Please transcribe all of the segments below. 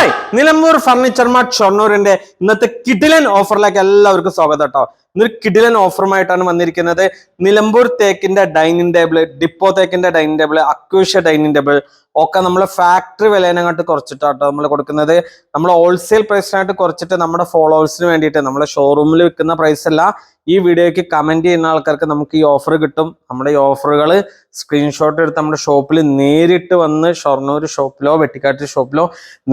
Hi Nilambur furniture mart ഷൊർണൂരിന്റെ ഇന്നത്തെ കിഡിലൻ ഓഫറിലേക്ക് എല്ലാവർക്കും സ്വാഗതം കേട്ടോ. ഇന്നൊരു കിടിലൻ ഓഫറുമായിട്ടാണ് വന്നിരിക്കുന്നത്. നിലമ്പൂർ തേക്കിന്റെ dining table depot തേക്കിന്റെ dining table acacia dining table ഒക്കെ നമ്മൾ ഫാക്ടറി വിലേനങ്ങോട്ട് കുറച്ചിട്ടാട്ടോ നമ്മൾ കൊടുക്കുന്നത്. നമ്മൾ ഹോൾസെയിൽ പ്രൈസിനായിട്ട് കുറച്ചിട്ട് നമ്മുടെ ഫോളോവേഴ്സിന് വേണ്ടിയിട്ട് നമ്മുടെ ഷോറൂമിൽ വിൽക്കുന്ന പ്രൈസ് അല്ല ഈ വീഡിയോയ്ക്ക് കമന്റ് ചെയ്യുന്ന ആൾക്കാർക്ക് നമുക്ക് ഈ ഓഫർ കിട്ടും. നമ്മുടെ ഈ ഓഫറുകൾ സ്ക്രീൻഷോട്ട് എടുത്ത് നമ്മുടെ ഷോപ്പിൽ നേരിട്ട് വന്ന് ഷൊർണൂർ ഷോപ്പിലോ വെട്ടിക്കാട്ട് ഷോപ്പിലോ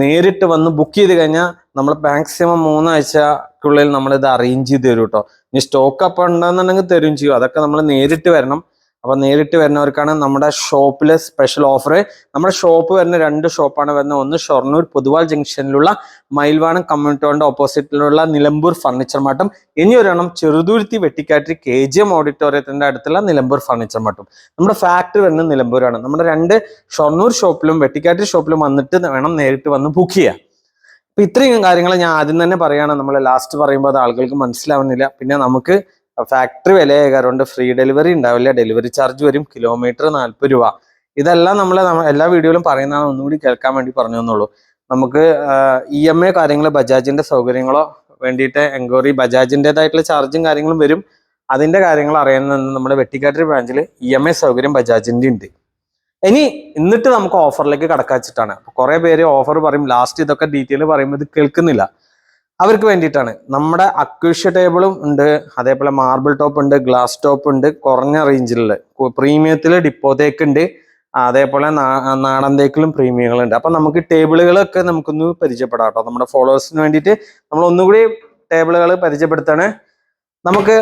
നേരിട്ട് വന്ന് ബുക്ക് ചെയ്ത് കഴിഞ്ഞാൽ നമ്മൾ മാക്സിമം മൂന്നാഴ്ചക്കുള്ളിൽ നമ്മൾ ഇത് അറേഞ്ച് ചെയ്ത് തരും കേട്ടോ ഇനി സ്റ്റോക്ക് അപ്പം ഉണ്ടെന്നുണ്ടെങ്കിൽ തരും ചെയ്യും. അതൊക്കെ നമ്മൾ നേരിട്ട് വരണം. അപ്പൊ നേരിട്ട് വരുന്നവർക്കാണ് നമ്മുടെ ഷോപ്പിലെ സ്പെഷ്യൽ ഓഫർ നമ്മുടെ ഷോപ്പ് വരുന്ന രണ്ട് ഷോപ്പാണ് വരുന്നത്. ഒന്ന് ഷൊർണൂർ പൊതുവാൾ ജംഗ്ഷനിലുള്ള മയിൽവാണം കമ്മ്യൂണിറ്റോളിന്റെ ഓപ്പോസിറ്റിലുള്ള നിലമ്പൂർ ഫർണിച്ചർ മാട്ടും ഇനി ഒരെണ്ണം ചെറുതുരുത്തി വെട്ടിക്കാട്ടി കെ ജി എം ഓഡിറ്റോറിയത്തിന്റെ അടുത്തുള്ള നിലമ്പൂർ ഫർണിച്ചർ മാട്ടും നമ്മുടെ ഫാക്ടറി വരുന്നത് നിലമ്പൂരാണ്. നമ്മുടെ രണ്ട് ഷൊർണൂർ ഷോപ്പിലും വെട്ടിക്കാട്ടി ഷോപ്പിലും വന്നിട്ട് വേണം നേരിട്ട് വന്ന് ബുക്ക് ചെയ്യാൻ. അപ്പൊ ഇത്രയും കാര്യങ്ങൾ ഞാൻ ആദ്യം തന്നെ പറയുകയാണ് നമ്മൾ ലാസ്റ്റ് പറയുമ്പോൾ അത് ആളുകൾക്ക് മനസ്സിലാവുന്നില്ല. പിന്നെ നമുക്ക് ഫാക്ടറി വിലയായതുകൊണ്ട് ഫ്രീ ഡെലിവറി ഉണ്ടാവില്ല. ഡെലിവറി ചാർജ് വരും. കിലോമീറ്റർ നാൽപ്പത് രൂപ. ഇതെല്ലാം നമ്മൾ എല്ലാ വീഡിയോയിലും പറയുന്നതാണ്. ഒന്നുകൂടി കേൾക്കാൻ വേണ്ടി പറഞ്ഞു തന്നുള്ളൂ. നമുക്ക് ഇ എം എ കാര്യങ്ങൾ ബജാജിന്റെ സൗകര്യങ്ങളോ വേണ്ടിയിട്ട് എൻക്വയറി ബജാജിന്റെതായിട്ടുള്ള ചാർജും കാര്യങ്ങളും വരും. അതിന്റെ കാര്യങ്ങൾ അറിയുന്ന നമ്മുടെ വെട്ടിക്കാട്ടിരി ബ്രാഞ്ചിൽ ഇ എം ഐ സൗകര്യം ബജാജിന്റെ ഉണ്ട്. ഇനി എന്നിട്ട് നമുക്ക് ഓഫറിലേക്ക് കടക്കാച്ചിട്ടാണ് കുറെ പേര് ഓഫർ പറയും ലാസ്റ്റ് ഇതൊക്കെ ഡീറ്റെയിൽ പറയുമ്പോൾ ഇത് കേൾക്കുന്നില്ല. അവർക്ക് വേണ്ടിയിട്ടാണ്. നമ്മുടെ അക്വിഷ്യ ടേബിളും ഉണ്ട് അതേപോലെ മാർബിൾ ടോപ്പ് ഉണ്ട് ഗ്ലാസ് ടോപ്പ് ഉണ്ട് കുറഞ്ഞ റേഞ്ചിലുള്ള പ്രീമിയത്തിൽ ഡിപ്പോ തേക്ക് ഉണ്ട് അതേപോലെ നാടൻ തേക്കിലും പ്രീമിയങ്ങളുണ്ട് അപ്പൊ നമുക്ക് ടേബിളുകളൊക്കെ നമുക്കൊന്ന് പരിചയപ്പെടാം കേട്ടോ. നമ്മുടെ ഫോളോവേഴ്സിന് വേണ്ടിയിട്ട് നമ്മൾ ഒന്നുകൂടി ടേബിളുകൾ പരിചയപ്പെടുത്താണ്. നമുക്ക്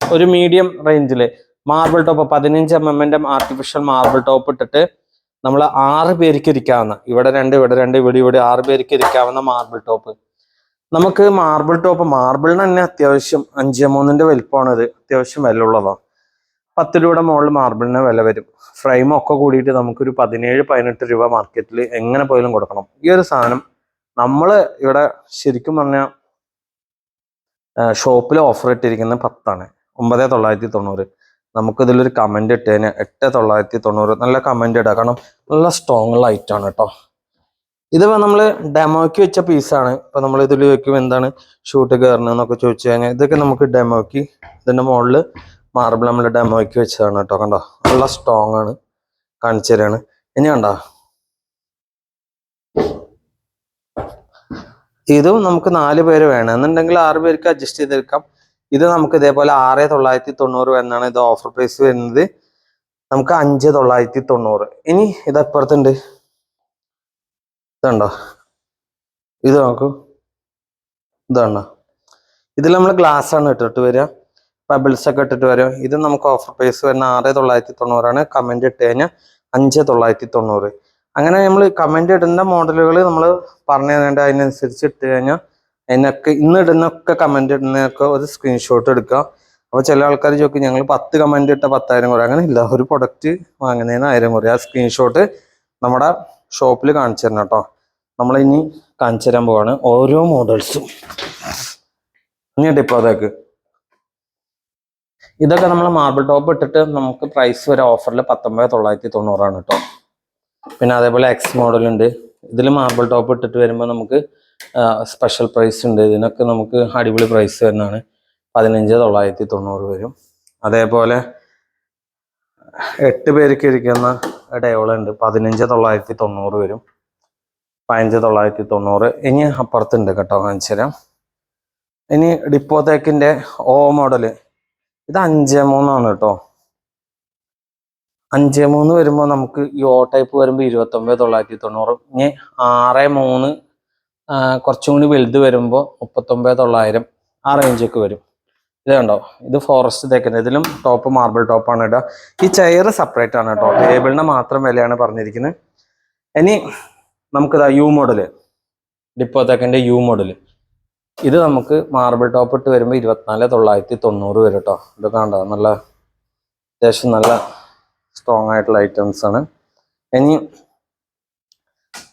ഒരു മീഡിയം റേഞ്ചിൽ മാർബിൾ ടോപ്പ് പതിനഞ്ച് എം എമ്മിന്റെ ആർട്ടിഫിഷ്യൽ മാർബിൾ ടോപ്പ് ഇട്ടിട്ട് നമ്മൾ ആറ് പേർക്ക് ഇരിക്കാവുന്ന ഇവിടെ രണ്ട് ഇവിടെ രണ്ട് ഇവിടെ ഇവിടെ ആറ് പേർക്ക് ഇരിക്കാവുന്ന മാർബിൾ ടോപ്പ് നമുക്ക് മാർബിൾ ടോപ്പ് മാർബിളിന് തന്നെ അത്യാവശ്യം അഞ്ച് മൂന്നിന്റെ വലിപ്പമാണ് ഇത്. അത്യാവശ്യം വില ഉള്ളതാണ് പത്ത് രൂപയുടെ മുകളിൽ മാർബിളിന് വില വരും. ഫ്രെയിം ഒക്കെ കൂടിയിട്ട് നമുക്കൊരു പതിനേഴ് പതിനെട്ട് രൂപ മാർക്കറ്റിൽ എങ്ങനെ പോയാലും കൊടുക്കണം. ഈ ഒരു സാധനം നമ്മൾ ഇവിടെ ശരിക്കും പറഞ്ഞാൽ ഷോപ്പിൽ ഓഫർ ഇട്ടിരിക്കുന്നത് പത്താണ്. ഒമ്പത് തൊള്ളായിരത്തി തൊണ്ണൂറ്. നമുക്കിതിലൊരു കമന്റ് ഇട്ടതിന് എട്ട് തൊള്ളായിരത്തി തൊണ്ണൂറ്. നല്ല കമന്റ് ഇടാം. കാരണം നല്ല സ്ട്രോങ് ലൈറ്റ് ആണ് കേട്ടോ ഇത് നമ്മൾ ഡെമോയ്ക്ക് വെച്ച പീസാണ് ഇപ്പൊ നമ്മൾ ഇതിൽ വെക്കും എന്താണ് ഷൂട്ട് കയറണമെന്നൊക്കെ ചോദിച്ചു കഴിഞ്ഞാൽ ഇതൊക്കെ നമുക്ക് ഡെമോയ്ക്ക് ഇതിന്റെ മുകളിൽ മാർബിൾ നമ്മൾ ഡെമോയ്ക്ക് വെച്ചതാണ് കേട്ടോ കണ്ടോ? നല്ല സ്ട്രോങ് ആണ്. കാണിച്ചു തരാണ്. ഇനി കണ്ടോ? ഇതും നമുക്ക് നാല് പേര് വേണം. എന്നുണ്ടെങ്കിൽ ആറ് പേർക്ക് അഡ്ജസ്റ്റ് ചെയ്തെടുക്കാം. ഇത് നമുക്ക് ഇതേപോലെ ആറ് തൊള്ളായിരത്തി തൊണ്ണൂറ് എന്നാണ് ഇത് ഓഫർ പ്രൈസ് വരുന്നത്. നമുക്ക് അഞ്ച് തൊള്ളായിരത്തി തൊണ്ണൂറ്. ഇനി ഇത് അപ്പുറത്തുണ്ട്. ഇതുണ്ടോ? ഇത് നോക്കൂ. ഇതുണ്ടോ? ഇതിൽ നമ്മൾ ഗ്ലാസ് ആണ് ഇട്ടിട്ട് വരിക. പബിൾസ് ഒക്കെ ഇട്ടിട്ട് വരും ഇത് നമുക്ക് ഓഫർ പ്രൈസ് വരുന്ന ആറ് തൊള്ളായിരത്തി തൊണ്ണൂറാണ്. കമന്റ് ഇട്ട് കഴിഞ്ഞാൽ അഞ്ച് തൊള്ളായിരത്തി തൊണ്ണൂറ്. അങ്ങനെ നമ്മൾ കമന്റ് ഇടുന്ന മോഡലുകൾ നമ്മൾ പറഞ്ഞു തരേണ്ട അതിനനുസരിച്ച് ഇട്ട് കഴിഞ്ഞാൽ അതിനൊക്കെ ഇന്ന് ഇടുന്നൊക്കെ കമന്റ് ഇടുന്നതൊക്കെ ഒരു സ്ക്രീൻഷോട്ട് എടുക്കുക. അപ്പോൾ ചില ആൾക്കാർ ചോദിക്കും ഞങ്ങൾ പത്ത് കമന്റ് ഇട്ട പത്തായിരം കുറേ. അങ്ങനെ ഇല്ല ഒരു പ്രൊഡക്റ്റ് വാങ്ങുന്നതിന് ആയിരം കുറേ. ആ സ്ക്രീൻഷോട്ട് നമ്മുടെ ഷോപ്പിൽ കാണിച്ചു തരണം കേട്ടോ. നമ്മളിനി കാണിച്ചു തരാൻ പോവാണ് ഓരോ മോഡൽസും ഇനി ഡിപ്പോ അതൊക്കെ ഇതൊക്കെ നമ്മൾ മാർബിൾ ടോപ്പ് ഇട്ടിട്ട് നമുക്ക് പ്രൈസ് വരെ ഓഫറിൽ പത്തൊമ്പത് തൊള്ളായിരത്തി തൊണ്ണൂറാണ് കേട്ടോ. പിന്നെ അതേപോലെ എക്സ് മോഡലുണ്ട് ഇതിൽ മാർബിൾ ടോപ്പ് ഇട്ടിട്ട് വരുമ്പോൾ നമുക്ക് സ്പെഷ്യൽ പ്രൈസ് ഉണ്ട്. ഇതിനൊക്കെ നമുക്ക് അടിപൊളി പ്രൈസ് തന്നെയാണ് പതിനഞ്ച് തൊള്ളായിരത്തി തൊണ്ണൂറ് വരും. അതേപോലെ എട്ട് പേർക്ക് ഇരിക്കുന്ന ടേബിളുണ്ട് പതിനഞ്ച് തൊള്ളായിരത്തി തൊണ്ണൂറ് വരും. പതിനഞ്ച് തൊള്ളായിരത്തി തൊണ്ണൂറ്. ഇനി അപ്പുറത്തുണ്ട് കേട്ടോ കാണിച്ചു ഇനി ഡിപ്പോത്തേക്കിന്റെ ഓ മോഡൽ ഇത് അഞ്ച് മൂന്നാണ് കേട്ടോ. അഞ്ച് മൂന്ന് വരുമ്പോൾ നമുക്ക് ഈ ഓ ടൈപ്പ് വരുമ്പോൾ ഇരുപത്തൊമ്പത് തൊള്ളായിരത്തി തൊണ്ണൂറ്. ഇനി ആറ് മൂന്ന് കുറച്ചും കൂടി വലുത് വരുമ്പോൾ മുപ്പത്തൊമ്പത് തൊള്ളായിരം ആ റേഞ്ചൊക്കെ വരും. ഇത് കണ്ടോ? ഇത് ഫോറസ്റ്റ് തേക്കുന്നത്. ഇതിലും ടോപ്പ് മാർബിൾ ടോപ്പാണ് കേട്ടോ ഈ ചെയർ സെപ്പറേറ്റ് ആണ് കേട്ടോ ടേബിളിന് മാത്രം വിലയാണ് പറഞ്ഞിരിക്കുന്നത്. ഇനി നമുക്കിതാ യു മോഡൽ ഡിപ്പോ തേക്കന്റെ യു മോഡൽ ഇത് നമുക്ക് മാർബിൾ ടോപ്പ് ഇട്ട് വരുമ്പോൾ ഇരുപത്തിനാല് തൊള്ളായിരത്തി തൊണ്ണൂറ് വരും കേട്ടോ ഇത് കണ്ടോ? നല്ല അത്യാവശ്യം നല്ല സ്ട്രോങ് ആയിട്ടുള്ള ഐറ്റംസ് ആണ്. ഇനി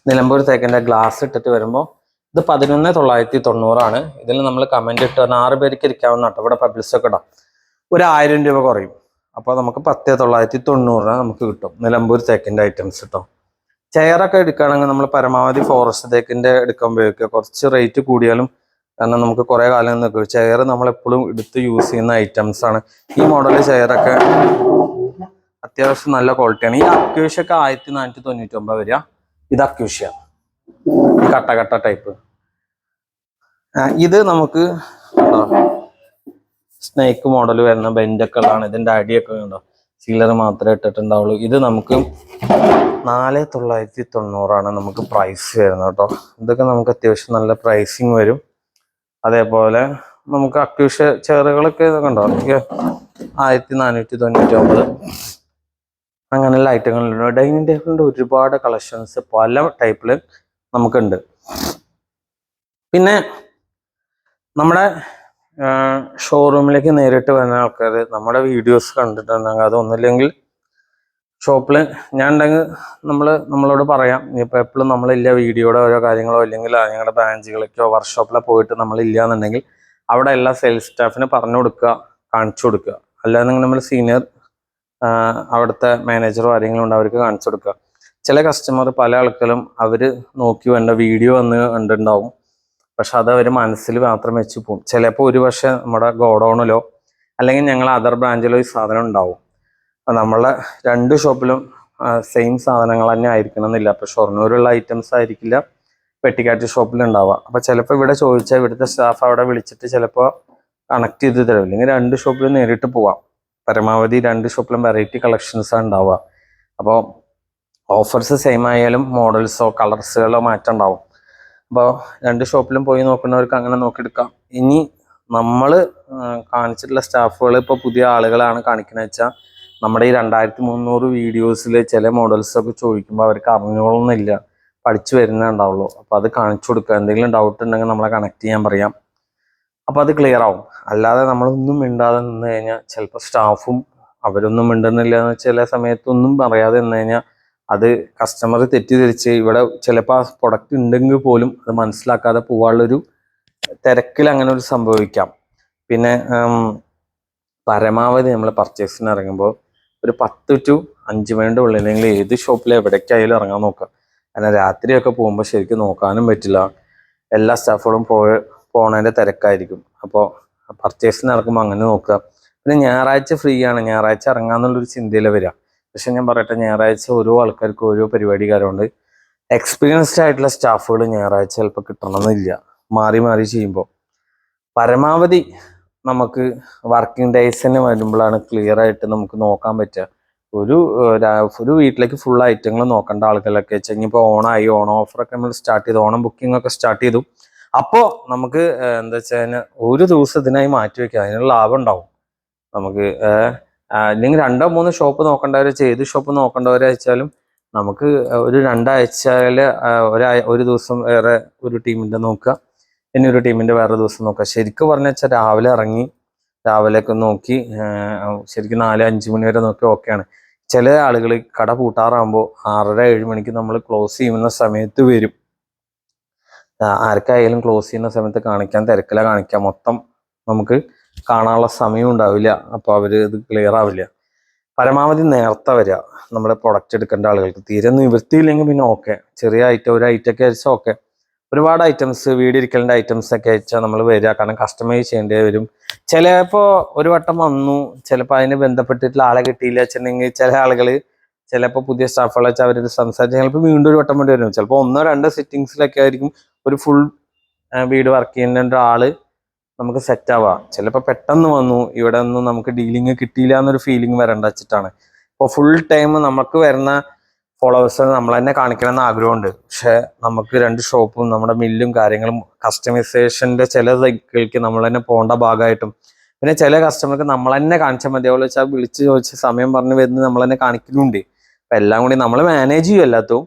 നിലമ്പൂർ തേക്കന്റെ ഗ്ലാസ് ഇട്ടിട്ട് വരുമ്പോൾ ഇത് പതിനൊന്ന് തൊള്ളായിരത്തി തൊണ്ണൂറാണ് ഇതിൽ നമ്മൾ കമന്റ് ഇട്ട് പറഞ്ഞാൽ ആറ് പേർക്ക് ഇരിക്കാവുന്ന കേട്ടോ. ഇവിടെ പബ്ലിസ് ഒക്കെ ഇടാം. ഒരു ആയിരം രൂപ കുറയും. അപ്പോൾ നമുക്ക് പത്ത് തൊള്ളായിരത്തി തൊണ്ണൂറിന് നമുക്ക് കിട്ടും. നിലമ്പൂർ തേക്കിന്റെ ഐറ്റംസ് കിട്ടും ചെയറൊക്കെ എടുക്കുകയാണെങ്കിൽ നമ്മൾ പരമാവധി ഫോറസ്റ്റ് തേക്കിന്റെ എടുക്കാൻ ഉപയോഗിക്കുക. കുറച്ച് റേറ്റ് കൂടിയാലും കാരണം നമുക്ക് കുറേ കാലം നിൽക്കും. ചെയർ നമ്മളെപ്പോഴും എടുത്ത് യൂസ് ചെയ്യുന്ന ഐറ്റംസ് ആണ്. ഈ മോഡൽ ചെയറൊക്കെ അത്യാവശ്യം നല്ല ക്വാളിറ്റിയാണ് ഈ അക്യൂഷ്യൊക്കെ ആയിരത്തി നാനൂറ്റി തൊണ്ണൂറ്റി ഒമ്പത് വരിക. ഇത് അക്യൂഷ്യ ഈ കട്ട കട്ട ടൈപ്പ് ഇത് നമുക്ക് സ്നേക്ക് മോഡൽ വരുന്ന ബെഞ്ചൊക്കെ ഇതിന്റെ അടിയൊക്കെ ഉണ്ടോ സീലർ മാത്രമേ ഇട്ടിട്ടുണ്ടാവുള്ളൂ. ഇത് നമുക്ക് നാല് തൊള്ളായിരത്തി തൊണ്ണൂറാണ് നമുക്ക് പ്രൈസ് വരുന്നത് കേട്ടോ. ഇതൊക്കെ നമുക്ക് അത്യാവശ്യം നല്ല പ്രൈസിങ് വരും. അതേപോലെ നമുക്ക് അക്യൂഷ ചെയറുകളൊക്കെ കണ്ടോ എനിക്ക് ആയിരത്തി നാനൂറ്റി തൊണ്ണൂറ്റി ഒമ്പത് അങ്ങനെയുള്ള ഐറ്റങ്ങളുണ്ട് ഡൈനിങ് ടേബിളിന്റെ ഒരുപാട് കളക്ഷൻസ് പല ടൈപ്പിൽ നമുക്കുണ്ട്. പിന്നെ നമ്മുടെ ഷോറൂമിലേക്ക് നേരിട്ട് വരുന്ന ആൾക്കാർ നമ്മുടെ വീഡിയോസ് കണ്ടിട്ടുണ്ടെങ്കിൽ അതൊന്നുമില്ലെങ്കിൽ ഷോപ്പിൽ ഞാൻ ഉണ്ടെങ്കിൽ നമ്മൾ നമ്മളോട് പറയാം. ഇനിയിപ്പോൾ എപ്പോഴും നമ്മളില്ല വീഡിയോയുടെ ഓരോ കാര്യങ്ങളോ അല്ലെങ്കിൽ ഞങ്ങളുടെ ബ്രാഞ്ചുകളിലേക്കോ വർക്ക്ഷോപ്പിലോ പോയിട്ട് നമ്മളില്ല എന്നുണ്ടെങ്കിൽ അവിടെ എല്ലാ സെയിൽസ് സ്റ്റാഫിന് പറഞ്ഞു കൊടുക്കുക കാണിച്ചു കൊടുക്കുക. അല്ലാന്നുണ്ടെങ്കിൽ നമ്മൾ സീനിയർ അവിടുത്തെ മാനേജറോ ആരെങ്കിലും ഉണ്ട് അവർക്ക് കാണിച്ചു കൊടുക്കുക. ചില കസ്റ്റമർ പല ആൾക്കാരും അവർ നോക്കി വേണ്ട വീഡിയോ വന്ന് കണ്ടിട്ടുണ്ടാവും. പക്ഷെ അത് അവർ മനസ്സിൽ മാത്രം വെച്ച് പോകും ചിലപ്പോൾ ഒരു പക്ഷേ നമ്മുടെ ഗോഡൗണിലോ അല്ലെങ്കിൽ ഞങ്ങൾ അതർ ബ്രാഞ്ചിലോ ഈ സാധനം ഉണ്ടാവും. അപ്പം നമ്മളെ രണ്ട് ഷോപ്പിലും സെയിം സാധനങ്ങൾ തന്നെ ആയിരിക്കണം എന്നില്ല. അപ്പോൾ ഷൊർണൂരുള്ള ഐറ്റംസ് ആയിരിക്കില്ല പെട്ടിക്കാറ്റ് ഷോപ്പിൽ ഉണ്ടാവുക. അപ്പോൾ ചിലപ്പോൾ ഇവിടെ ചോദിച്ചാൽ ഇവിടുത്തെ സ്റ്റാഫ് അവിടെ വിളിച്ചിട്ട് ചിലപ്പോൾ കണക്ട് ചെയ്ത് തരും. അല്ലെങ്കിൽ രണ്ട് ഷോപ്പിലും നേരിട്ട് പോവാം. പരമാവധി രണ്ട് ഷോപ്പിലും വെറൈറ്റി കളക്ഷൻസാണ് ഉണ്ടാവുക. അപ്പോൾ ഓഫേഴ്സ് സെയിം ആയാലും മോഡൽസോ കളർസുകളോ മാറ്റം ഉണ്ടാവും. അപ്പോൾ രണ്ട് ഷോപ്പിലും പോയി നോക്കുന്നവർക്ക് അങ്ങനെ നോക്കിയെടുക്കാം. ഇനി നമ്മൾ കാണിച്ചിട്ടുള്ള സ്റ്റാഫുകൾ ഇപ്പോൾ പുതിയ ആളുകളാണ് കാണിക്കുന്നത് വെച്ചാൽ നമ്മുടെ ഈ രണ്ടായിരത്തി മുന്നൂറ് വീഡിയോസിൽ ചില മോഡൽസൊക്കെ ചോദിക്കുമ്പോൾ അവർക്ക് അറിഞ്ഞോളുന്നില്ല. പഠിച്ചു വരുന്നേ ഉണ്ടാവുള്ളൂ. അപ്പോൾ അത് കാണിച്ചു കൊടുക്കുക. എന്തെങ്കിലും ഡൗട്ട് ഉണ്ടെങ്കിൽ നമ്മളെ കണക്ട് ചെയ്യാൻ പറയാം. അപ്പോൾ അത് ക്ലിയർ ആവും. അല്ലാതെ നമ്മളൊന്നും മിണ്ടാതെ നിന്ന് കഴിഞ്ഞാൽ ചിലപ്പോൾ സ്റ്റാഫും അവരൊന്നും മിണ്ടുന്നില്ല എന്ന് ചില സമയത്തൊന്നും പറയാതെ നിന്ന് കഴിഞ്ഞാൽ അത് കസ്റ്റമർ തെറ്റിദ്ധരിച്ച് ഇവിടെ ചിലപ്പോൾ ആ പ്രൊഡക്റ്റ് ഉണ്ടെങ്കിൽ പോലും അത് മനസ്സിലാക്കാതെ പോകാനുള്ളൊരു തിരക്കിൽ അങ്ങനെ ഒരു സംഭവിക്കാം. പിന്നെ പരമാവധി നമ്മൾ പർച്ചേസിന് ഇറങ്ങുമ്പോൾ ഒരു പത്ത് ടു അഞ്ച് മണിയുടെ ഉള്ളിൽ അല്ലെങ്കിൽ ഏത് ഷോപ്പിൽ എവിടേക്കായാലും ഇറങ്ങാൻ നോക്കുക. കാരണം രാത്രിയൊക്കെ പോകുമ്പോൾ ശരിക്കും നോക്കാനും പറ്റില്ല. എല്ലാ സ്റ്റാഫുകളും പോയ പോണതിന്റെ തിരക്കായിരിക്കും. അപ്പോൾ പർച്ചേസിന് ഇറങ്ങുമ്പോൾ അങ്ങനെ നോക്കുക. പിന്നെ ഞായറാഴ്ച ഫ്രീ ആണ്. ഞായറാഴ്ച ഇറങ്ങാന്നുള്ളൊരു ചിന്തയിൽ വരിക. പക്ഷെ ഞാൻ പറയട്ടെ ഞായറാഴ്ച ഓരോ ആൾക്കാർക്ക് ഓരോ പരിപാടി കാര്യമുണ്ട് എക്സ്പീരിയൻസ്ഡ് ആയിട്ടുള്ള സ്റ്റാഫുകൾ ഞായറാഴ്ച ചിലപ്പോൾ കിട്ടണമെന്നില്ല. മാറി മാറി ചെയ്യുമ്പോൾ പരമാവധി നമുക്ക് വർക്കിംഗ് ഡേയ്സിന് വരുമ്പോഴാണ് ക്ലിയർ ആയിട്ട് നമുക്ക് നോക്കാൻ പറ്റുക. ഒരു ഒരു വീട്ടിലേക്ക് ഫുൾ ഐറ്റങ്ങൾ നോക്കേണ്ട ആളുകളൊക്കെ ഇനിയിപ്പോൾ ഓണമായി ഓണം ഓഫറൊക്കെ നമ്മൾ സ്റ്റാർട്ട് ചെയ്തു ഓണം ബുക്കിംഗ് ഒക്കെ സ്റ്റാർട്ട് ചെയ്തു. അപ്പോൾ നമുക്ക് എന്താ വെച്ചാൽ ഒരു ദിവസം ഇതിനായി മാറ്റി വയ്ക്കാം അതിനുള്ള ലാഭം ഉണ്ടാവും. നമുക്ക് അല്ലെങ്കിൽ രണ്ടോ മൂന്നോ ഷോപ്പ് നോക്കേണ്ടവരെ ചെയ്ത് ഷോപ്പ് നോക്കേണ്ടവരെ വെച്ചാലും നമുക്ക് ഒരു രണ്ടാഴ്ചയിൽ ഒരാ ഒരു ദിവസം വേറെ ഒരു ടീമിന്റെ നോക്കുക. ഇനി ഒരു ടീമിന്റെ വേറെ ദിവസം നോക്കുക. ശരിക്കും പറഞ്ഞു വെച്ചാൽ രാവിലെ ഇറങ്ങി രാവിലെ ഒക്കെ നോക്കി ശരിക്കും നാല് അഞ്ച് മണി വരെ നോക്കി ഓക്കെയാണ് ചില ആളുകൾ കട പൂട്ടാറാകുമ്പോൾ ആറര ഏഴ് മണിക്ക് നമ്മൾ ക്ലോസ് ചെയ്യുന്ന സമയത്ത് വരും. ആർക്കായാലും ക്ലോസ് ചെയ്യുന്ന സമയത്ത് കാണിക്കാൻ തിരക്കില കാണിക്കാം മൊത്തം നമുക്ക് കാണാനുള്ള സമയം ഉണ്ടാവില്ല. അപ്പോൾ അവർ ഇത് ക്ലിയർ ആവില്ല. പരമാവധി നേരത്തെ വരിക. നമ്മുടെ പ്രൊഡക്റ്റ് എടുക്കേണ്ട ആളുകൾക്ക്. തീരെ നിവൃത്തിയില്ലെങ്കിൽ പിന്നെ ഓക്കെ ചെറിയ ഐറ്റം ഒരു ഐറ്റം ഒക്കെ അയച്ചാൽ ഓക്കെ ഒരുപാട് ഐറ്റംസ് വീടിരിക്കലിന്റെ ഐറ്റംസ് ഒക്കെ അയച്ചാൽ നമ്മൾ വരിക. കാരണം കസ്റ്റമൈസ് ചെയ്യേണ്ടി വരും. ചിലപ്പോൾ ഒരു വട്ടം വന്നു. ചിലപ്പോൾ അതിന് ബന്ധപ്പെട്ടിട്ടുള്ള ആളെ കിട്ടിയില്ല വെച്ചിട്ടുണ്ടെങ്കിൽ ചില ആളുകൾ ചിലപ്പോൾ പുതിയ സ്റ്റാഫുകൾ വെച്ചാൽ അവരോട് സംസാരിച്ച് ചിലപ്പോൾ വീണ്ടും ഒരു വട്ടം വേണ്ടി വരും. ചിലപ്പോൾ ഒന്നോ രണ്ടോ സിറ്റിങ്സിലൊക്കെ ആയിരിക്കും. ഒരു ഫുൾ വീട് വർക്ക് ചെയ്യുന്ന ഒരാൾ നമുക്ക് സെറ്റ് ആവാം. ചിലപ്പോൾ പെട്ടെന്ന് വന്നു ഇവിടെ ഒന്നും നമുക്ക് ഡീലിങ് കിട്ടിയില്ല എന്നൊരു ഫീലിംഗ് വരണ്ട വെച്ചിട്ടാണ്. ഇപ്പോൾ ഫുൾ ടൈം നമുക്ക് വരുന്ന ഫോളോവേഴ്സ് നമ്മൾ തന്നെ കാണിക്കണം എന്ന് ആഗ്രഹമുണ്ട്. പക്ഷെ നമുക്ക് രണ്ട് ഷോപ്പും നമ്മുടെ മില്ലും കാര്യങ്ങളും കസ്റ്റമൈസേഷന്റെ ചില സൈക്കിൾക്ക് നമ്മൾ തന്നെ പോകേണ്ട ഭാഗമായിട്ടും പിന്നെ ചില കസ്റ്റമർക്ക് നമ്മൾ തന്നെ കാണിച്ചാൽ മതി. അതുപോലെ വെച്ചാൽ വിളിച്ച് ചോദിച്ച് സമയം പറഞ്ഞ് വരുന്നത് നമ്മൾ തന്നെ കാണിക്കുന്നുണ്ട് അപ്പൊ എല്ലാം കൂടി നമ്മൾ മാനേജ് ചെയ്യും എല്ലാത്തും.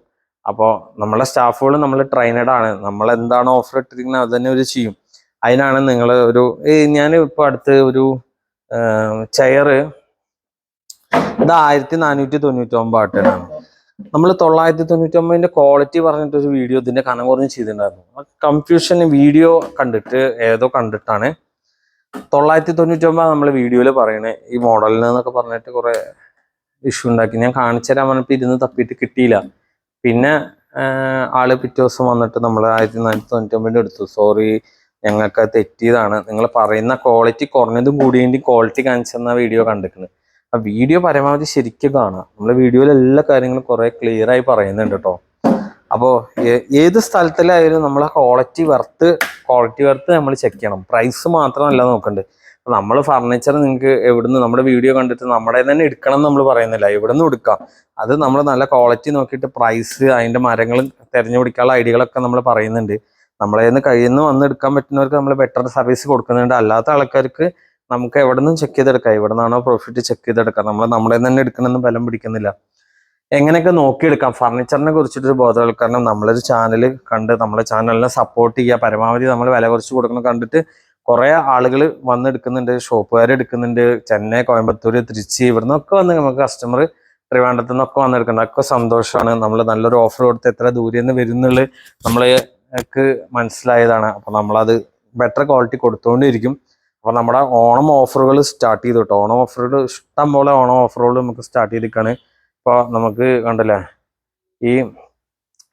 അപ്പോൾ നമ്മളെ സ്റ്റാഫുകൾ നമ്മൾ ട്രെയിനഡ് ആണ്. നമ്മൾ എന്താണ് ഓഫർ ഇട്ടിരിക്കുന്നത് അത് തന്നെ ഒരു ചെയ്യും. അതിനാണ് നിങ്ങൾ ഒരു ഞാൻ ഇപ്പോൾ അടുത്ത് ഒരു ചെയറ് ഇത് ആയിരത്തി നാനൂറ്റി തൊണ്ണൂറ്റി ഒമ്പത് ആട്ടാണ് നമ്മൾ തൊള്ളായിരത്തി തൊണ്ണൂറ്റി ഒമ്പതിന്റെ ക്വാളിറ്റി പറഞ്ഞിട്ട് ഒരു വീഡിയോ ഇതിന്റെ കനം കുറഞ്ഞ് ചെയ്തിട്ടുണ്ടായിരുന്നു. കൺഫ്യൂഷൻ വീഡിയോ കണ്ടിട്ട് ഏതോ കണ്ടിട്ടാണ്. തൊള്ളായിരത്തി തൊണ്ണൂറ്റി ഒമ്പത് നമ്മൾ വീഡിയോയിൽ പറയണേ. ഈ മോഡലിന് എന്നൊക്കെ പറഞ്ഞിട്ട് കുറെ ഇഷ്യൂ ഉണ്ടാക്കി. ഞാൻ കാണിച്ചു തരാൻ പറഞ്ഞപ്പോൾ ഇരുന്ന് തപ്പിയിട്ട് കിട്ടിയില്ല. പിന്നെ ആൾ പിറ്റേ ദിവസം വന്നിട്ട് നമ്മൾ ആയിരത്തി നാനൂറ്റി തൊണ്ണൂറ്റി ഒമ്പതിന്റെ എടുത്തു സോറി ഞങ്ങൾക്ക് തെറ്റിയതാണ്. നിങ്ങൾ പറയുന്ന ക്വാളിറ്റി കുറഞ്ഞതും കൂടിയതിന്റെ ക്വാളിറ്റി കാണിച്ചെന്ന വീഡിയോ കണ്ടിരിക്കുന്നത്. ആ വീഡിയോ പരമാവധി ശരിക്കും കാണാം നമ്മൾ വീഡിയോയിൽ എല്ലാ കാര്യങ്ങളും കുറെ ക്ലിയർ ആയി പറയുന്നുണ്ട് കേട്ടോ അപ്പോൾ ഏത് സ്ഥലത്തിലായാലും നമ്മൾ ക്വാളിറ്റി വർത്ത് ക്വാളിറ്റി വർത്ത് നമ്മൾ ചെക്ക് ചെയ്യണം. പ്രൈസ് മാത്രമല്ല നോക്കണ്ട്. നമ്മൾ ഫർണിച്ചർ നിങ്ങൾക്ക് എവിടുന്ന് നമ്മുടെ വീഡിയോ കണ്ടിട്ട് നമ്മുടെ തന്നെ എടുക്കണം എന്ന് നമ്മൾ പറയുന്നില്ല. എവിടുന്ന് എടുക്കാം? അത് നമ്മൾ നല്ല ക്വാളിറ്റി നോക്കിയിട്ട് പ്രൈസ് അതിന്റെ മരങ്ങളും തിരഞ്ഞുപിടിക്കാനുള്ള ഐഡിയകളൊക്കെ നമ്മൾ പറയുന്നുണ്ട്. നമ്മളെ നിന്ന് കഴിയുന്ന വന്ന് എടുക്കാൻ പറ്റുന്നവർക്ക് നമ്മൾ ബെറ്റർ സർവീസ് കൊടുക്കുന്നുണ്ട്. അല്ലാത്ത ആൾക്കാർക്ക് നമുക്ക് എവിടെ നിന്നും ചെക്ക് ചെയ്തെടുക്കാം. എവിടെ നിന്നാണോ പ്രോഫിറ്റ് ചെക്ക് ചെയ്തെടുക്കാം. നമ്മൾ നമ്മളെ തന്നെ എടുക്കണമെന്ന് ബലം പിടിക്കുന്നില്ല. എങ്ങനെയൊക്കെ നോക്കിയെടുക്കാം? ഫർണിച്ചറിനെ കുറിച്ചിട്ടൊരു ബോധവൽക്കരണം നമ്മളൊരു ചാനൽ കണ്ട് നമ്മളെ ചാനലിനെ സപ്പോർട്ട് ചെയ്യുക പരമാവധി നമ്മൾ വില കുറച്ച് കൊടുക്കണം കണ്ടിട്ട് കുറെ ആളുകൾ വന്നെടുക്കുന്നുണ്ട്. ഷോപ്പുകാർ എടുക്കുന്നുണ്ട്. ചെന്നൈ കോയമ്പത്തൂർ തിരുച്ചി ഇവിടുന്നൊക്കെ വന്ന് നമുക്ക് കസ്റ്റമർ ട്രിവാൻഡ്രത്തു നിന്നൊക്കെ വന്നെടുക്കുന്നുണ്ട്. ഒക്കെ സന്തോഷമാണ് നമ്മൾ നല്ലൊരു ഓഫർ കൊടുത്ത് എത്ര ദൂരെ നിന്ന് വരുന്നുള്ളത് നമ്മളേക്ക് മനസ്സിലായതാണ്. അപ്പൊ നമ്മളത് ബെറ്റർ ക്വാളിറ്റി കൊടുത്തുകൊണ്ടിരിക്കും അപ്പൊ നമ്മുടെ ഓണം ഓഫറുകൾ സ്റ്റാർട്ട് ചെയ്തു കേട്ടോ ഓണം ഓഫറുകൾ ഇഷ്ടം പോലെ ഓണം ഓഫറുകൾ നമുക്ക് സ്റ്റാർട്ട് ചെയ്തിരിക്കാണ്. ഇപ്പോൾ നമുക്ക് കണ്ടല്ലേ ഈ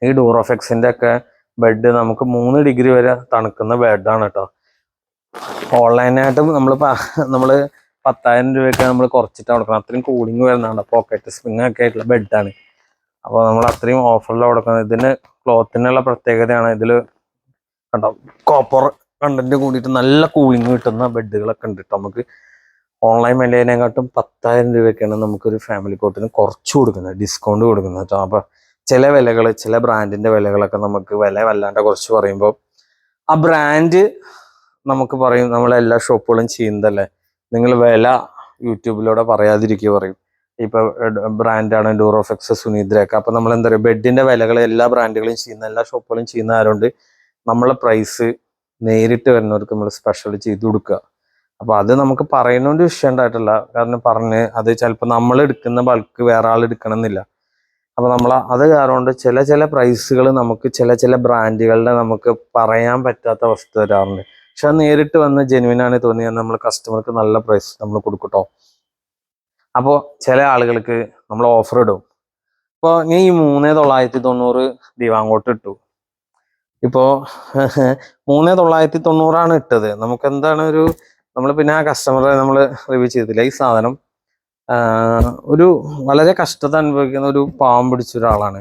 ഈ ഡൂറോഫെക്സിന്റെ ഒക്കെ ബെഡ് നമുക്ക് മൂന്ന് ഡിഗ്രി വരെ തണുക്കുന്ന ബെഡാണ് കേട്ടോ ഓൺലൈനായിട്ടും നമ്മൾ നമ്മൾ പത്തായിരം രൂപയൊക്കെ നമ്മൾ കുറച്ചിട്ട് കൊടുക്കണം. അത്രയും കൂളിംഗ് വരുന്നതാണ്. പോക്കറ്റ് സ്പ്രിങ് ഒക്കെ ആയിട്ടുള്ള ബെഡാണ് അപ്പോൾ നമ്മൾ അത്രയും ഓഫറിൽ കൊടുക്കുന്നത് ഇതിന് ക്ലോത്തിനുള്ള പ്രത്യേകതയാണ്. ഇതിൽ കണ്ടോ കോപ്പർ കണ്ടന്റ് കൂടിയിട്ട് നല്ല കൂളിംഗ് കിട്ടുന്ന ബെഡുകളൊക്കെ ഉണ്ട് കേട്ടോ നമുക്ക്. ഓൺലൈൻ വിലയിനെക്കാട്ടും പത്തായിരം രൂപയൊക്കെയാണ് നമുക്കൊരു ഫാമിലി കോട്ടിന് കുറച്ച് കൊടുക്കുന്നത് ഡിസ്കൗണ്ട് കൊടുക്കുന്നത് കേട്ടോ അപ്പൊ ചില വിലകൾ ചില ബ്രാൻഡിന്റെ വിലകളൊക്കെ നമുക്ക് വില വല്ലാണ്ട് കുറച്ച് പറയുമ്പോൾ ആ ബ്രാൻഡ് നമുക്ക് പറയും നമ്മളെല്ലാ ഷോപ്പുകളും ചെയ്യുന്നതല്ലേ? നിങ്ങൾ വില യൂട്യൂബിലൂടെ പറയാതിരിക്കുക പറയും. ഇപ്പൊ ബ്രാൻഡാണ് ഡൂറോഫെക്സ് സുനീദ്രയൊക്കെ. അപ്പൊ നമ്മൾ എന്താ പറയുക ബെഡിന്റെ വിലകൾ എല്ലാ ബ്രാൻഡുകളും ചെയ്യുന്ന എല്ലാ ഷോപ്പുകളും ചെയ്യുന്ന ആയതുകൊണ്ട് നമ്മളെ പ്രൈസ് നേരിട്ട് വരുന്നവർക്ക് നമ്മൾ സ്പെഷ്യൽ ചെയ്ത് കൊടുക്കുക. അപ്പൊ അത് നമുക്ക് പറയുന്നോണ്ട് വിഷയം ഉണ്ടായിട്ടില്ല. കാരണം പറഞ്ഞ് അത് ചിലപ്പോൾ നമ്മൾ എടുക്കുന്ന ബൾക്ക് വേറെ ആൾ എടുക്കണം എന്നില്ല അപ്പൊ നമ്മൾ അത് കാരണം ചില ചില പ്രൈസുകൾ നമുക്ക് ചില ചില ബ്രാൻഡുകളുടെ നമുക്ക് പറയാൻ പറ്റാത്ത അവസ്ഥ വരാറുണ്ട്. പക്ഷെ അത് നേരിട്ട് വന്ന് ജെനുവിനാണ് തോന്നിയാൽ നമ്മൾ കസ്റ്റമർക്ക് നല്ല പ്രൈസ് നമ്മൾ കൊടുക്കട്ടോ അപ്പോൾ ചില ആളുകൾക്ക് നമ്മൾ ഓഫർ ഇടും. ഇപ്പോൾ ഞാൻ ഈ മൂന്ന് തൊള്ളായിരത്തി തൊണ്ണൂറ് ദിവാങ്കോട്ട് ഇട്ടു. ഇപ്പോൾ മൂന്ന് തൊള്ളായിരത്തി തൊണ്ണൂറാണ് ഇട്ടത്. നമുക്ക് എന്താണ് ഒരു നമ്മൾ പിന്നെ ആ കസ്റ്റമറെ നമ്മൾ റിവ്യൂ ചെയ്തില്ല ഈ സാധനം ഒരു വളരെ കഷ്ടത അനുഭവിക്കുന്ന ഒരു പാവം പിടിച്ച ഒരാളാണ്.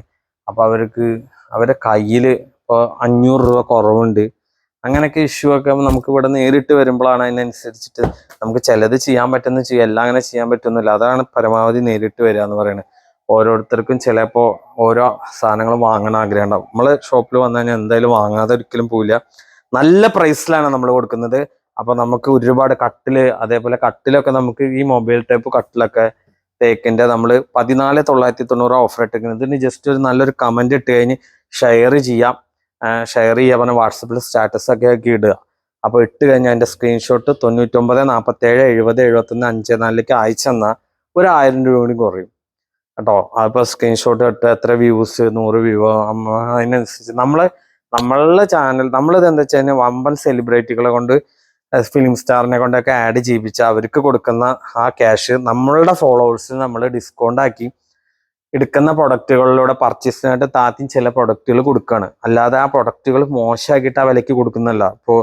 അപ്പോൾ അവർക്ക് അവരുടെ കയ്യിൽ ഇപ്പോൾ അഞ്ഞൂറ് രൂപ കുറവുണ്ട്. അങ്ങനെയൊക്കെ ഇഷ്യൂ ഒക്കെ നമുക്ക് ഇവിടെ നേരിട്ട് വരുമ്പോഴാണ് അതിനനുസരിച്ചിട്ട് നമുക്ക് ചിലത് ചെയ്യാൻ പറ്റുന്ന ചെയ്യാം. എല്ലാം അങ്ങനെ ചെയ്യാൻ പറ്റുന്നില്ല. അതാണ് പരമാവധി നേരിട്ട് വരിക എന്ന് പറയുന്നത് ഓരോരുത്തർക്കും ചിലപ്പോൾ ഓരോ സാധനങ്ങൾ വാങ്ങണ ആഗ്രഹം ഉണ്ടാവും. നമ്മൾ ഷോപ്പിൽ വന്നു കഴിഞ്ഞാൽ എന്തായാലും വാങ്ങാതെ ഒരിക്കലും പോവില്ല. നല്ല പ്രൈസിലാണ് നമ്മൾ കൊടുക്കുന്നത്. അപ്പൊ നമുക്ക് ഒരുപാട് കട്ടിൽ അതേപോലെ കട്ടിലൊക്കെ നമുക്ക് ഈ മൊബൈൽ ടൈപ്പ് കട്ടിലൊക്കെ തേക്കിന്റെ നമ്മൾ പതിനാല് തൊള്ളായിരത്തി തൊണ്ണൂറ് ഓഫർ ഇട്ടിരിക്കുന്നത്. ഇതിന് ജസ്റ്റ് ഒരു നല്ലൊരു കമന്റ് ഇട്ട് കഴിഞ്ഞ് ഷെയർ ചെയ്യാം. ഷെയർ ചെയ്യുക. പറഞ്ഞ വാട്സപ്പിൽ സ്റ്റാറ്റസ് ഒക്കെ ആക്കി ഇടുക. അപ്പോൾ ഇട്ട് കഴിഞ്ഞാൽ അതിന്റെ സ്ക്രീൻഷോട്ട് തൊണ്ണൂറ്റൊമ്പത് നാൽപ്പത്തി ഏഴ് എഴുപത് എഴുപത്തൊന്ന് അഞ്ച് നാലിലേക്ക് അയച്ചെന്നാൽ ഒരു ആയിരം രൂപ കൂടി കുറയും. കേട്ടോ? അപ്പോൾ സ്ക്രീൻഷോട്ട് ഇട്ട് എത്ര വ്യൂസ് നൂറ് വ്യൂ അതിനനുസരിച്ച് നമ്മൾ നമ്മളുടെ ചാനൽ നമ്മളിത് എന്താ വെച്ച് കഴിഞ്ഞാൽ വമ്പൻ സെലിബ്രിറ്റികളെ കൊണ്ട് ഫിലിം സ്റ്റാറിനെ കൊണ്ടൊക്കെ ആഡ് ചെയ്യിപ്പിച്ച് അവർക്ക് കൊടുക്കുന്ന ആ ക്യാഷ് നമ്മളുടെ ഫോളോവേഴ്സിന് നമ്മൾ ഡിസ്കൗണ്ട് ആക്കി എടുക്കുന്ന പ്രൊഡക്റ്റുകളിലൂടെ പർച്ചേസിനായിട്ട് താത്തി ചില പ്രൊഡക്റ്റുകൾ കൊടുക്കുകയാണ് അല്ലാതെ ആ പ്രൊഡക്റ്റുകൾ മോശമാക്കിയിട്ട് ആ വിലയ്ക്ക് കൊടുക്കുന്നല്ല ഇപ്പോൾ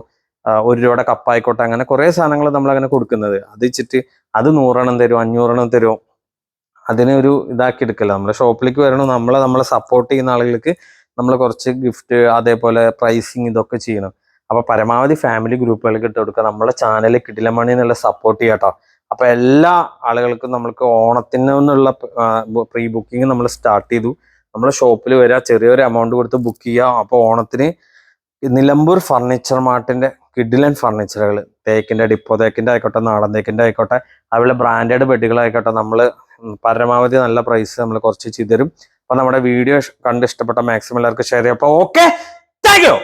ഒരു രൂപയുടെ കപ്പായിക്കോട്ടെ അങ്ങനെ കുറേ സാധനങ്ങൾ നമ്മൾ അങ്ങനെ കൊടുക്കുന്നത്. അത് വെച്ചിട്ട് അത് നൂറെണ്ണം തരും അഞ്ഞൂറെണ്ണം തരും അതിനെ ഒരു ഇതാക്കി എടുക്കല്ല. നമ്മുടെ ഷോപ്പിലേക്ക് വരണം നമ്മളെ നമ്മളെ സപ്പോർട്ട് ചെയ്യുന്ന ആളുകൾക്ക് നമ്മൾ കുറച്ച് ഗിഫ്റ്റ് അതേപോലെ പ്രൈസിങ് ഇതൊക്കെ ചെയ്യണം. അപ്പൊ പരമാവധി ഫാമിലി ഗ്രൂപ്പുകൾക്ക് ഇട്ട് കൊടുക്കുക. നമ്മളെ ചാനലിൽ കിടിലമണി എന്നുള്ള സപ്പോർട്ട് ചെയ്യാട്ടോ. അപ്പൊ എല്ലാ ആളുകൾക്കും നമ്മൾക്ക് ഓണത്തിന് എന്നുള്ള പ്രീ ബുക്കിംഗ് നമ്മൾ സ്റ്റാർട്ട് ചെയ്തു. നമ്മൾ ഷോപ്പിൽ വരിക ചെറിയൊരു എമൗണ്ട് കൊടുത്ത് ബുക്ക് ചെയ്യുക അപ്പോൾ ഓണത്തിന് നിലമ്പൂർ ഫർണിച്ചർ മാർട്ടിന്റെ കിഡിലൻ ഫർണിച്ചറുകൾ തേക്കിന്റെ ഡിപ്പോ തേക്കിന്റെ ആയിക്കോട്ടെ നാടൻ തേക്കിന്റെ ആയിക്കോട്ടെ അതുപോലെ ബ്രാൻഡഡ് ബെഡുകളായിക്കോട്ടെ നമ്മൾ പരമാവധി നല്ല പ്രൈസ് നമ്മൾ കുറച്ച് ചെയ്തു തരും. അപ്പൊ നമ്മുടെ വീഡിയോ കണ്ട് ഇഷ്ടപ്പെട്ട മാക്സിമം എല്ലാവർക്കും ഷെയർ ചെയ്യാം. അപ്പൊ ഓക്കെ താങ്ക് യു